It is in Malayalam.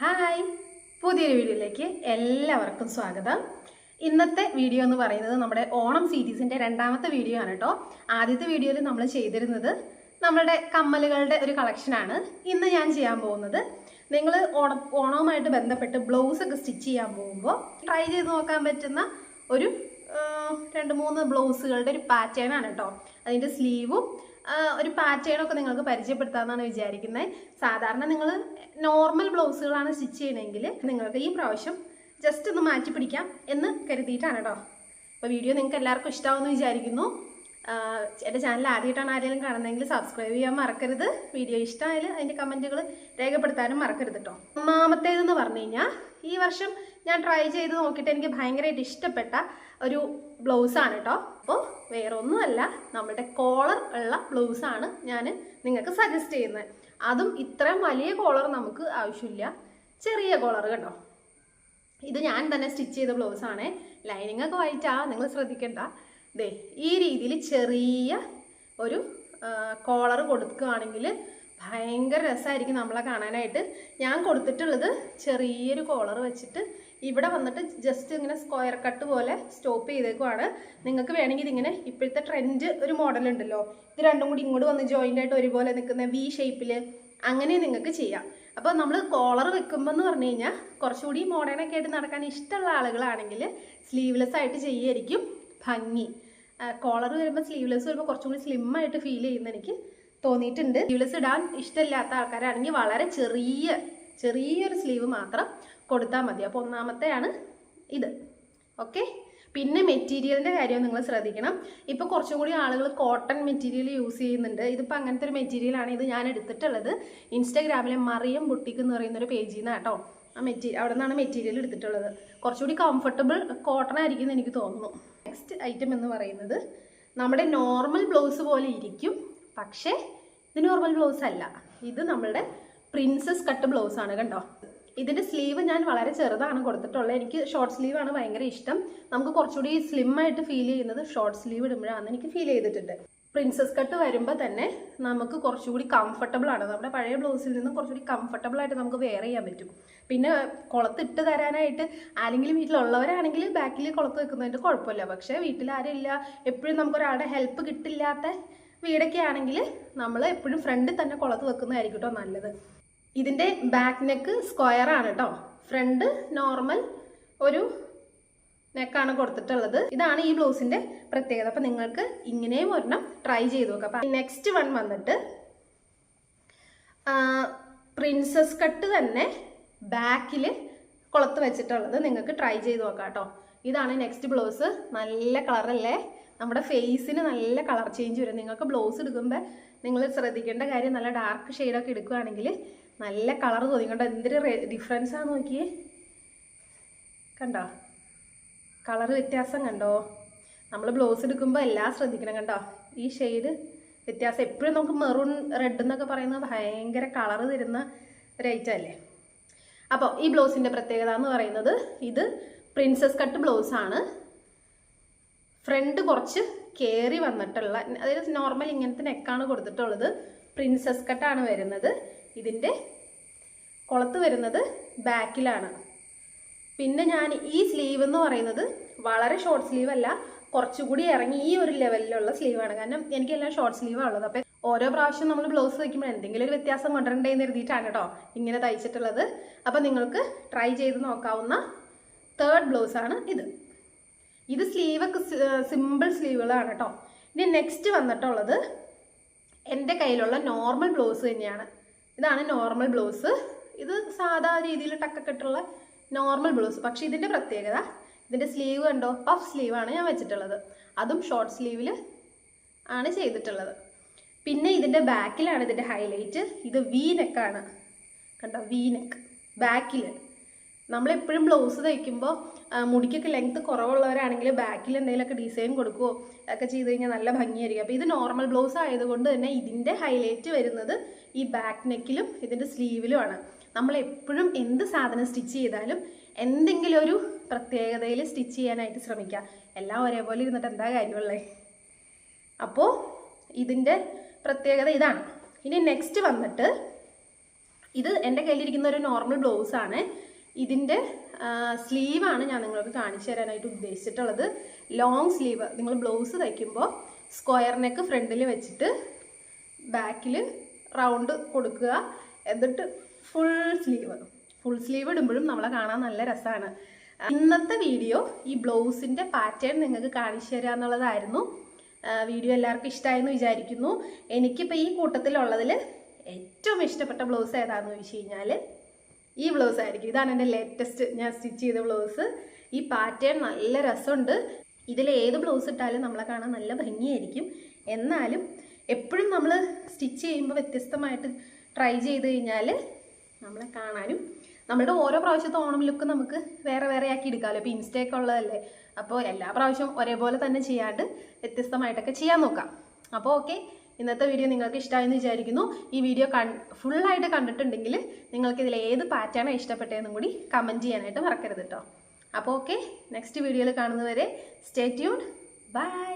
ഹായ്. പുതിയൊരു വീഡിയോയിലേക്ക് എല്ലാവർക്കും സ്വാഗതം. ഇന്നത്തെ വീഡിയോ എന്ന് പറയുന്നത് നമ്മുടെ ഓണം സീരീസിന്റെ രണ്ടാമത്തെ വീഡിയോ ആണ് കേട്ടോ. ആദ്യത്തെ വീഡിയോയിൽ നമ്മൾ ചെയ്തിരുന്നത് നമ്മളുടെ കമ്മലുകളുടെ ഒരു കളക്ഷനാണ് ഇന്ന് ഞാൻ ചെയ്യാൻ പോകുന്നത് നിങ്ങൾ ഓണ ഓണവുമായിട്ട് ബന്ധപ്പെട്ട് ബ്ലൗസൊക്കെ സ്റ്റിച്ച് ചെയ്യാൻ പോകുമ്പോൾ ട്രൈ ചെയ്ത് നോക്കാൻ പറ്റുന്ന ഒരു രണ്ട് മൂന്ന് ബ്ലൗസുകളുടെ ഒരു പാറ്റേൺ ആണ് കേട്ടോ അതിന്റെ സ്ലീവും ഒരു പാറ്റേണൊക്കെ നിങ്ങൾക്ക് പരിചയപ്പെടുത്താമെന്നാണ് വിചാരിക്കുന്നത് സാധാരണ നിങ്ങൾ നോർമൽ ബ്ലൗസുകളാണ് സ്റ്റിച്ച് ചെയ്യണമെങ്കിൽ നിങ്ങൾക്ക് ഈ പ്രാവശ്യം ജസ്റ്റ് ഒന്ന് മാറ്റി പിടിക്കാം എന്ന് കരുതിയിട്ടാണ് കേട്ടോ അപ്പോൾ വീഡിയോ നിങ്ങൾക്ക് എല്ലാവർക്കും ഇഷ്ടമാവുമെന്ന് വിചാരിക്കുന്നു. എന്റെ ചാനൽ ആദ്യമായിട്ടാണ് ആരെങ്കിലും കാണുന്നതെങ്കിൽ സബ്സ്ക്രൈബ് ചെയ്യാൻ മറക്കരുത്. വീഡിയോ ഇഷ്ടമായാലും അതിന്റെ കമന്റുകൾ രേഖപ്പെടുത്താനും മറക്കരുത് കേട്ടോ ഒന്നാമത്തേതെന്ന് പറഞ്ഞു കഴിഞ്ഞാൽ ഈ വർഷം ഞാൻ ട്രൈ ചെയ്ത് നോക്കിയിട്ട് എനിക്ക് ഭയങ്കരമായിട്ട് ഇഷ്ടപ്പെട്ട ഒരു ബ്ലൗസാണ് കേട്ടോ അപ്പോൾ വേറെ ഒന്നുമല്ല നമ്മുടെ കോളർ ഉള്ള ബ്ലൗസാണ് ഞാൻ നിങ്ങൾക്ക് സജസ്റ്റ് ചെയ്യുന്നത് അതും ഇത്രയും വലിയ കോളർ നമുക്ക് ആവശ്യമില്ല. ചെറിയ കോളർ കേട്ടോ ഇത് ഞാൻ തന്നെ സ്റ്റിച്ച് ചെയ്ത ബ്ലൗസ് ആണ്. ലൈനിങ് ഒക്കെ വൈറ്റാ നിങ്ങൾ ശ്രദ്ധിക്കണ്ട. ദേ ഈ രീതിയിൽ ചെറിയ ഒരു കോളർ കൊടുക്കുകയാണെങ്കിൽ ഭയങ്കര രസമായിരിക്കും നമ്മളെ കാണാനായിട്ട്. ഞാൻ കൊടുത്തിട്ടുള്ളത് ചെറിയൊരു കോളർ വെച്ചിട്ട് ഇവിടെ വന്നിട്ട് ജസ്റ്റ് ഇങ്ങനെ സ്ക്വയർ കട്ട് പോലെ സ്റ്റോപ്പ് ചെയ്തേക്കുവാണ്. നിങ്ങൾക്ക് വേണമെങ്കിൽ ഇതിങ്ങനെ ഇപ്പോഴത്തെ ട്രെൻഡ് ഒരു മോഡൽ ഉണ്ടല്ലോ. ഇത് രണ്ടും കൂടി ഇങ്ങോട്ട് വന്ന് ജോയിന്റ് ആയിട്ട് ഒരുപോലെ നിൽക്കുന്ന വി ഷേപ്പിൽ അങ്ങനെ നിങ്ങൾക്ക് ചെയ്യാം. അപ്പോൾ നമ്മൾ കോളർ വെക്കുമ്പോൾ എന്ന് പറഞ്ഞു കഴിഞ്ഞാൽ കുറച്ചുകൂടി മോഡേണൊക്കെ ആയിട്ട് നടക്കാൻ ഇഷ്ടമുള്ള ആളുകളാണെങ്കിൽ സ്ലീവ്ലെസ് ആയിട്ട് ചെയ്യായിരിക്കും ഭംഗി. കോളർ വരുമ്പോൾ സ്ലീവ്ലെസ് വരുമ്പോൾ കുറച്ചും കൂടി സ്ലിം ആയിട്ട് ഫീൽ ചെയ്യുന്ന എനിക്ക് തോന്നിയിട്ടുണ്ട്. സ്ലീവ്ലെസ് ഇടാൻ ഇഷ്ടമില്ലാത്ത ആൾക്കാരാണെങ്കിൽ വളരെ ചെറിയ ചെറിയൊരു സ്ലീവ് മാത്രം കൊടുത്താൽ മതി. അപ്പോൾ ഒന്നാമത്തെയാണ് ഇത്. ഓക്കെ പിന്നെ മെറ്റീരിയലിന്റെ കാര്യം നിങ്ങൾ ശ്രദ്ധിക്കണം. ഇപ്പോൾ കുറച്ചും കൂടി ആളുകൾ കോട്ടൺ മെറ്റീരിയൽ യൂസ് ചെയ്യുന്നുണ്ട്. ഇതിപ്പോൾ അങ്ങനത്തെ ഒരു മെറ്റീരിയലാണ് ഇത് ഞാൻ എടുത്തിട്ടുള്ളത്. ഇൻസ്റ്റാഗ്രാമിലെ മറിയം ബുട്ടിക്ക് എന്ന് പറയുന്നൊരു പേജിൽ നിന്നാണ് കേട്ടോ. ആ മെറ്റീരിയൽ അവിടെ നിന്നാണ് മെറ്റീരിയൽ എടുത്തിട്ടുള്ളത്. കുറച്ചുകൂടി കംഫർട്ടബിൾ കോട്ടൺ ആയിരിക്കും എന്ന് എനിക്ക് തോന്നുന്നു. നെക്സ്റ്റ് ഐറ്റം എന്ന് പറയുന്നത് നമ്മുടെ നോർമൽ ബ്ലൗസ് പോലെ ഇരിക്കും. പക്ഷേ ഇത് നോർമൽ ബ്ലൗസ് അല്ല. ഇത് നമ്മളുടെ പ്രിൻസസ് കട്ട് ബ്ലൗസ് ആണ് കണ്ടോ? ഇതിന്റെ സ്ലീവ് ഞാൻ വളരെ ചെറുതാണ് കൊടുത്തിട്ടുള്ളത്. എനിക്ക് ഷോർട്ട് സ്ലീവ് ആണ് ഭയങ്കര ഇഷ്ടം. നമുക്ക് കുറച്ചുകൂടി സ്ലിം ആയിട്ട് ഫീൽ ചെയ്യുന്നത് ഷോർട്ട് സ്ലീവ് ഇടുമ്പോഴാണ് എനിക്ക് ഫീൽ ചെയ്തിട്ടുണ്ട്. പ്രിൻസസ് കട്ട് വരുമ്പോൾ തന്നെ നമുക്ക് കുറച്ചുകൂടി കംഫർട്ടബിൾ ആണ്. നമ്മുടെ പഴയ ബ്ലൗസിൽ നിന്നും കുറച്ചുകൂടി കംഫർട്ടബിൾ ആയിട്ട് നമുക്ക് വെയർ ചെയ്യാൻ പറ്റും. പിന്നെ കുളത്തിട്ട് തരാനായിട്ട് ആരെങ്കിലും വീട്ടിലുള്ളവരാണെങ്കിൽ ബാക്കിൽ കുളത്ത് വെക്കുന്നതിന്റെ കുഴപ്പമില്ല. പക്ഷേ വീട്ടിൽ ഇല്ല. എപ്പോഴും നമുക്ക് ഒരാളുടെ ഹെൽപ്പ് കിട്ടില്ലാത്ത വീടൊക്കെ ആണെങ്കിൽ നമ്മൾ എപ്പോഴും ഫ്രണ്ടിൽ തന്നെ കുളത്ത് വെക്കുന്നതായിരിക്കും കേട്ടോ നല്ലത്. ഇതിന്റെ ബാക്ക് നെക്ക് സ്ക്വയർ ആണ് കേട്ടോ ഫ്രണ്ട് നോർമൽ ഒരു നെക്കാണ് കൊടുത്തിട്ടുള്ളത്. ഇതാണ് ഈ ബ്ലൗസിന്റെ പ്രത്യേകത. അപ്പം നിങ്ങൾക്ക് ഇങ്ങനെയും ഒരെണ്ണം ട്രൈ ചെയ്ത് നോക്കാം. അപ്പം നെക്സ്റ്റ് വൺ വന്നിട്ട് പ്രിൻസസ് കട്ട് തന്നെ ബാക്കിൽ കുളത്ത് വെച്ചിട്ടുള്ളത് നിങ്ങൾക്ക് ട്രൈ ചെയ്ത് നോക്കാം കേട്ടോ ഇതാണ് നെക്സ്റ്റ് ബ്ലൗസ് നല്ല കളറല്ലേ നമ്മുടെ ഫേസിന് നല്ല കളർ ചേഞ്ച് വരും. നിങ്ങൾക്ക് ബ്ലൗസ് എടുക്കുമ്പോൾ നിങ്ങൾ ശ്രദ്ധിക്കേണ്ട കാര്യം നല്ല ഡാർക്ക് ഷെയ്ഡൊക്കെ എടുക്കുകയാണെങ്കിൽ നല്ല കളർ തോന്നി. കണ്ടോ? എന്തൊരു ഡിഫറൻസ് ആണ് നോക്കിയേ. കണ്ടോ? കളർ വ്യത്യാസം കണ്ടോ? നമ്മൾ ബ്ലൗസ് എടുക്കുമ്പോൾ എല്ലാം ശ്രദ്ധിക്കണം കണ്ടോ? ഈ ഷെയ്ഡ് വ്യത്യാസം. എപ്പോഴും നമുക്ക് മെറൂൺ റെഡ് എന്നൊക്കെ പറയുന്നത് ഭയങ്കര കളർ തരുന്ന ഒരു ഐറ്റം അല്ലേ? അപ്പോൾ ഈ ബ്ലൗസിന്റെ പ്രത്യേകത എന്ന് പറയുന്നത് ഇത് പ്രിൻസസ് കട്ട് ബ്ലൗസ് ആണ്. ഫ്രണ്ട് കുറച്ച് കയറി വന്നിട്ടുള്ള അതായത് നോർമൽ ഇങ്ങനത്തെ നെക്കാണ് കൊടുത്തിട്ടുള്ളത്. പ്രിൻസസ് കട്ടാണ് വരുന്നത്. ഇതിന്റെ കുളത്ത് വരുന്നത് ബാക്കിലാണ് പിന്നെ ഞാൻ ഈ സ്ലീവ് എന്ന് പറയുന്നത് വളരെ ഷോർട്ട് സ്ലീവ് അല്ല കുറച്ചുകൂടി ഇറങ്ങി ഈ ഒരു ലെവലിലുള്ള സ്ലീവാണ് കാരണം എനിക്ക് എല്ലാം ഷോർട്ട് സ്ലീവാണ് ഉള്ളത് അപ്പം ഓരോ പ്രാവശ്യം നമ്മൾ ബ്ലൗസ് വയ്ക്കുമ്പോൾ എന്തെങ്കിലും ഒരു വ്യത്യാസം കൊണ്ടുവരണ്ടേന്ന് എഴുതിയിട്ടാണ് കേട്ടോ ഇങ്ങനെ തയ്ച്ചിട്ടുള്ളത്. അപ്പം നിങ്ങൾക്ക് ട്രൈ ചെയ്ത് നോക്കാവുന്ന തേർഡ് ബ്ലൗസ് ആണ് ഇത്. ഇത് സ്ലീവൊക്കെ സിമ്പിൾ സ്ലീവുകളാണ് കേട്ടോ ഇനി നെക്സ്റ്റ് വന്നിട്ടുള്ളത് എന്റെ കയ്യിലുള്ള നോർമൽ ബ്ലൗസ് തന്നെയാണ്. ഇതാണ് നോർമൽ ബ്ലൗസ് ഇത് സാധാ രീതിയിൽ ടക്കൊക്കെ ഇട്ടുള്ള നോർമൽ ബ്ലൗസ് പക്ഷേ ഇതിന്റെ പ്രത്യേകത ഇതിന്റെ സ്ലീവ് കണ്ടോ? പഫ് സ്ലീവാണ് ഞാൻ വെച്ചിട്ടുള്ളത്. അതും ഷോർട്ട് സ്ലീവിൽ ആണ് ചെയ്തിട്ടുള്ളത്. പിന്നെ ഇതിന്റെ ബാക്കിലാണ് ഇതിന്റെ ഹൈലൈറ്റ് ഇത് വി നെക്കാണ് കണ്ടോ? വി നെക്ക് ബാക്കിൽ നമ്മളെപ്പോഴും ബ്ലൗസ് തയ്ക്കുമ്പോൾ മുടിക്കൊക്കെ ലെങ്ത് കുറവുള്ളവരാണെങ്കിൽ ബാക്കിൽ എന്തെങ്കിലുമൊക്കെ ഡിസൈൻ കൊടുക്കുമോ ഒക്കെ ചെയ്ത് കഴിഞ്ഞാൽ നല്ല ഭംഗിയായിരിക്കും. അപ്പോൾ ഇത് നോർമൽ ബ്ലൗസ് ആയതുകൊണ്ട് തന്നെ ഇതിന്റെ ഹൈലൈറ്റ് വരുന്നത് ഈ ബാക്ക് നെക്കിലും ഇതിന്റെ സ്ലീവിലുമാണ് നമ്മളെപ്പോഴും എന്ത് സാധനം സ്റ്റിച്ച് ചെയ്താലും എന്തെങ്കിലും ഒരു പ്രത്യേകതയിൽ സ്റ്റിച്ച് ചെയ്യാനായിട്ട് ശ്രമിക്കുക. എല്ലാം ഒരേപോലെ ഇരുന്നിട്ട് എന്താ കാര്യമുള്ളത് അപ്പോൾ ഇതിന്റെ പ്രത്യേകത ഇതാണ്. ഇനി നെക്സ്റ്റ് വന്നിട്ട് ഇത് എന്റെ കയ്യിലിരിക്കുന്ന ഒരു നോർമൽ ബ്ലൗസാണ് ഇതിന്റെ സ്ലീവാണ് ഞാൻ നിങ്ങൾക്ക് കാണിച്ചു തരാനായിട്ട് ഉദ്ദേശിച്ചിട്ടുള്ളത്. ലോങ് സ്ലീവ് നിങ്ങൾ ബ്ലൗസ് തയ്ക്കുമ്പോൾ സ്ക്വയർ നെക്ക് ഫ്രണ്ടിൽ വെച്ചിട്ട് ബാക്കിൽ റൗണ്ട് കൊടുക്കുക. എന്നിട്ട് ഫുൾ സ്ലീവ് ഫുൾ സ്ലീവ് ഇടുമ്പോഴും നമ്മളെ കാണാൻ നല്ല രസമാണ് ഇന്നത്തെ വീഡിയോ ഈ ബ്ലൗസിന്റെ പാറ്റേൺ നിങ്ങൾക്ക് കാണിച്ചു തരിക എന്നുള്ളതായിരുന്നു. വീഡിയോ എല്ലാവർക്കും ഇഷ്ടമായെന്ന് വിചാരിക്കുന്നു. എനിക്കിപ്പോൾ ഈ കൂട്ടത്തിലുള്ളതിൽ ഏറ്റവും ഇഷ്ടപ്പെട്ട ബ്ലൗസ് ഏതാണെന്ന് ചോദിച്ചു കഴിഞ്ഞാൽ ഈ ബ്ലൗസ് ആയിരിക്കും. ഇതാണ് എന്റെ ലേറ്റസ്റ്റ് ഞാൻ സ്റ്റിച്ച് ചെയ്ത ബ്ലൗസ് ഈ പാറ്റേൺ നല്ല രസമുണ്ട്. ഇതിൽ ഏത് ബ്ലൗസ് ഇട്ടാലും നമ്മളെ കാണാൻ നല്ല ഭംഗിയായിരിക്കും. എന്നാലും എപ്പോഴും നമ്മൾ സ്റ്റിച്ച് ചെയ്യുമ്പോൾ വ്യത്യസ്തമായിട്ട് ട്രൈ ചെയ്ത് കഴിഞ്ഞാൽ നമ്മളെ കാണാനും നമ്മുടെ ഓരോ പ്രാവശ്യത്തെ ഓണം ലുക്ക് നമുക്ക് വേറെ വേറെ ആക്കി എടുക്കാമല്ലോ. ഇപ്പോൾ ഇൻസ്റ്റയൊക്കെ ഉള്ളതല്ലേ? അപ്പോൾ എല്ലാ പ്രാവശ്യവും ഒരേപോലെ തന്നെ ചെയ്യാണ്ട് വ്യത്യസ്തമായിട്ടൊക്കെ ചെയ്യാൻ നോക്കാം. അപ്പോൾ ഓക്കെ ഇന്നത്തെ വീഡിയോ നിങ്ങൾക്ക് ഇഷ്ടമായെന്ന് വിചാരിക്കുന്നു. ഈ വീഡിയോ കൺ ഫുള്ളായിട്ട് കണ്ടിട്ടുണ്ടെങ്കിൽ നിങ്ങൾക്ക് ഇതിൽ ഏത് പാറ്റേണാണ് ഇഷ്ടപ്പെട്ടതെന്നും കൂടി കമന്റ് ചെയ്യാനായിട്ട് മറക്കരുത് കേട്ടോ അപ്പോൾ ഓക്കെ നെക്സ്റ്റ് വീഡിയോയിൽ കാണുന്നവരെ സ്റ്റേ ട്യൂൺ ബൈ